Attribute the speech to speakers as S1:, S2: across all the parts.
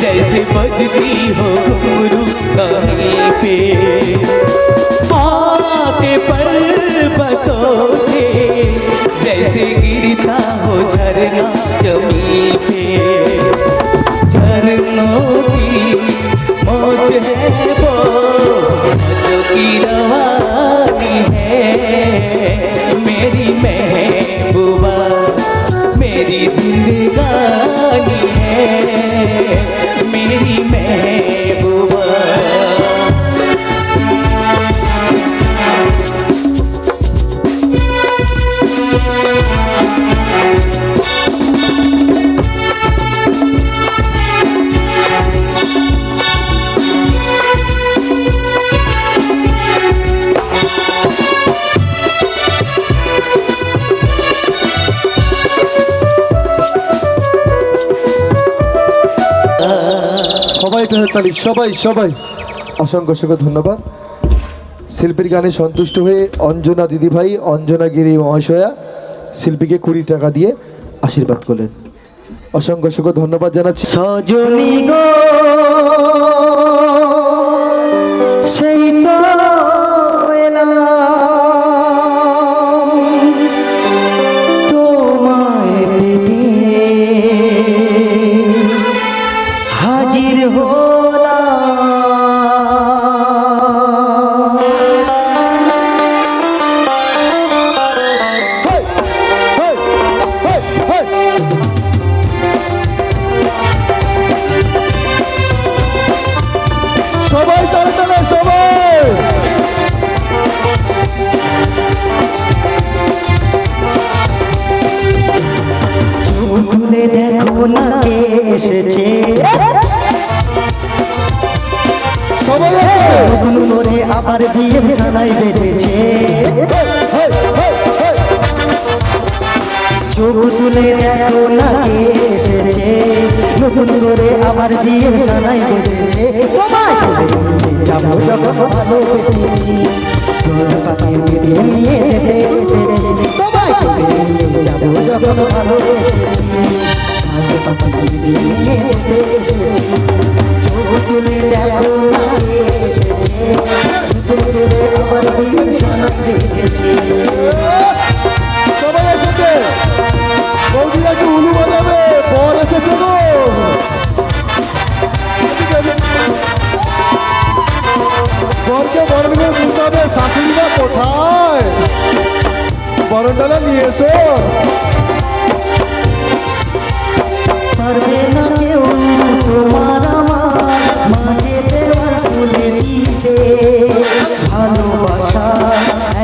S1: जैसे बजती हो घुंघरू कहीं पे आके पर्वतों से जैसे गिरता हो झरना ज़मीन पे। की रवानी है
S2: একটু হাততালি সবাই সবাই। অসংখ্য অসংখ্য ধন্যবাদ। শিল্পীর গানে সন্তুষ্ট হয়ে অঞ্জনা দিদিভাই, অঞ্জনা গিরি মহাশয়া শিল্পীকে কুড়ি টাকা দিয়ে আশীর্বাদ করলেন। অসংখ্য অসংখ্য ধন্যবাদ জানাচ্ছি।
S3: সজনী গো! বিয়ের বেঁধেছে। চোখ তুলে দেখো কে এসেছে? নতুন করে আবার বিয়ের সানাই বেঁধেছে চোখ তুলে দেখো
S2: সবাই এদিকে। বরকে বরণ করে হবে শাশুড়িরা কোথায়? বরণডালা নিয়ে এসো।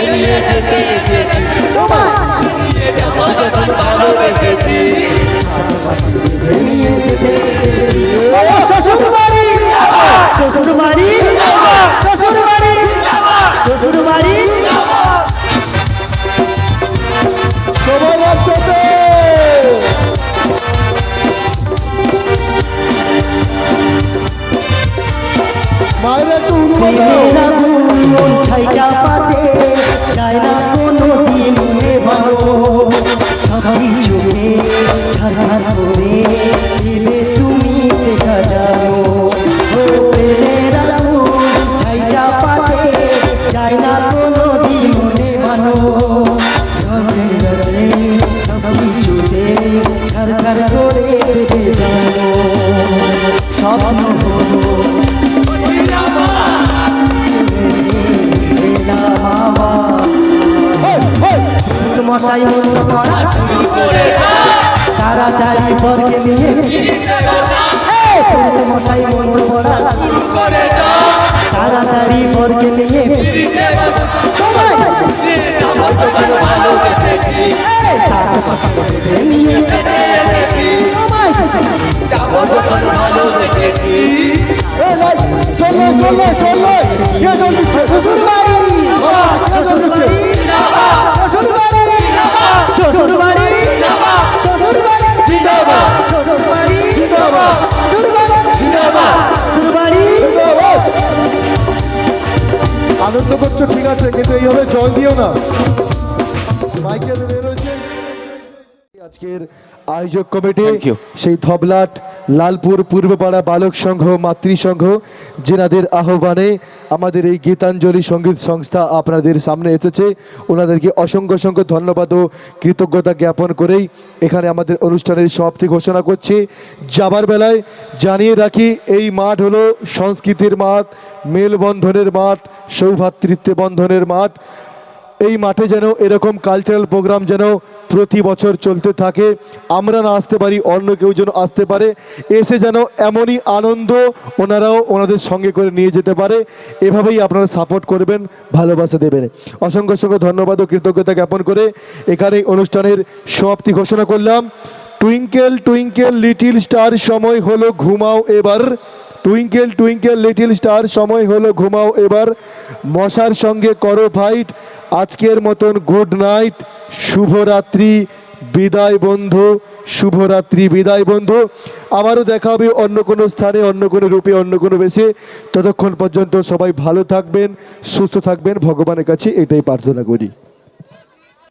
S3: তোমার নিয়ে যেতে এসেছি বাড়ি
S2: সবাই একসাথে মায়ের একটু বাজাও
S3: মেয়েরা মশাই মন্দ পড়া শুরু করে তাড়াতাড়ি বর্গে নিয়ে পুরুত মশাই মন্দ পড়া শুরু করে তাড়াতাড়ি বর্গে নিয়ে সবাই সাত পাঁচ করে নিয়ে সবাই
S2: চলো চলো চলো। কে জল
S3: শ্বশুর বাড়ি
S2: শ্বশুর দিচ্ছে আয়োজক কমিটি সেই ধবলাট লালপুর পূর্বপাড়া বালক সংঘ মাতৃসংঘ যেনাদের আহ্বানে আমাদের এই গীতাঞ্জলি সংগীত সংস্থা আপনাদের সামনে এসেছে। ওনাদেরকে অসংখ্য অসংখ্য ধন্যবাদ ও কৃতজ্ঞতা জ্ঞাপন করেই এখানে আমাদের অনুষ্ঠানের সমাপ্তি ঘোষণা করছি। যাবার বেলায় জানিয়ে রাখি এই মাঠ হলো সংস্কৃতির মাঠ মেলবন্ধনের মাঠ সৌভাতৃত্বে বন্ধনের মাঠ। এই মাঠে যেন এরকম কালচারাল প্রোগ্রাম যেন প্রতি বছর চলতে থাকে, আমরা না আসতে পারি, অন্য কেউ যেন আসতে পারে, এসে যেন এমনই আনন্দ ওনারাও ওনাদের সঙ্গে করে নিয়ে যেতে পারে, এভাবেই আপনারা সাপোর্ট করবেন, ভালোবাসা দেবেন। অসংখ্য অসংখ্য ধন্যবাদ ও কৃতজ্ঞতা জ্ঞাপন করে এখানে অনুষ্ঠানের সমাপ্তি ঘোষণা করলাম। টুইঙ্কেল টুইঙ্কেল লিটিল স্টার সময় হলো, ঘুমাও এবার। টুইঙ্কেল টুইঙ্কেল লিটিল স্টার সময় হলো ঘুমাও। এবার মশার সঙ্গে করো ফাইট আজকের মতন গুড নাইট শুভরাত্রি, বিদায় বন্ধু। শুভরাত্রি, বিদায় বন্ধু। আবারও দেখা হবে অন্য কোনো স্থানে, অন্য কোনো রূপে, অন্য কোনো বেশে। ততক্ষণ পর্যন্ত সবাই ভালো থাকবেন, সুস্থ থাকবেন। ভগবানের কাছে এটাই প্রার্থনা করি।